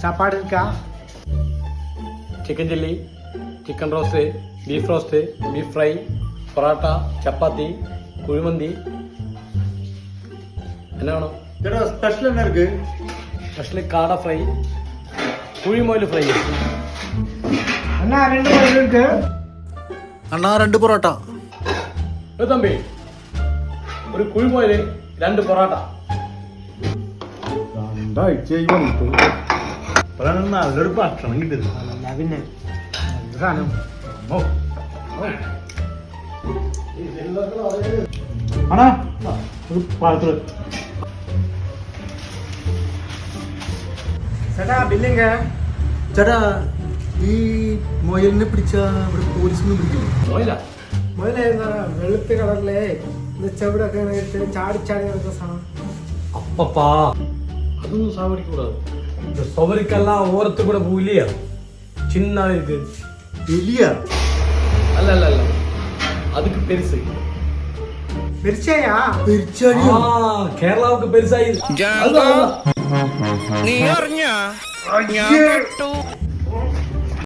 സാപ്പാട് chicken chilli chicken roast beef roast beef fry parotta chapati kuzhimanthi. എന്നാണോ ചേട്ടാ special എന്നാ ഇருக்கு സ്പെഷ്യൽ കാട ഫ്രൈ കുഴിമോയിൽ ഫ്രൈ അണ്ണാ രണ്ട് പൊറോട്ട അണ്ണാ രണ്ട് പൊറോട്ട. തമ്പി ഒരു കുഴിമോയിൽ രണ്ട് പൊറോട്ട. രണ്ടാഴ്ചയായി വന്നിട്ട് ഇപ്പോഴാണ് നല്ലൊരു ഭക്ഷണം കിട്ടിയത്. അല്ല പിന്നെ? സാധനം. അണ്ണാ ഒരു പാത്രത്തിൽ ചേട്ടാ ബില്ലിങ്ക? ചേട്ടാ ഈ മൊയലിനെ പിടിച്ച ഇവിടെ പോലീസിനെ പിടിക്കില്ലേ? മൊയല? മുതലായിരുന്ന വെളുത്ത കളറിലെ ചവിടൊക്കെ ചാടി ചാടി നടക്കുന്ന സാധനം. അപ്പപ്പാ. அதுவும் சாவடிக்க இந்த சுவரிக்கெல்லாம் ஓரத்து கூட பூ சின்ன இருக்கு. இல்லையா? அல்ல அல்ல அல்ல. அதுக்கு பெருசு. பெருசாயா? பெருசாயா கேரளாவுக்கு பெருசாயி நீ അറിഞ്ഞ ഞാൻ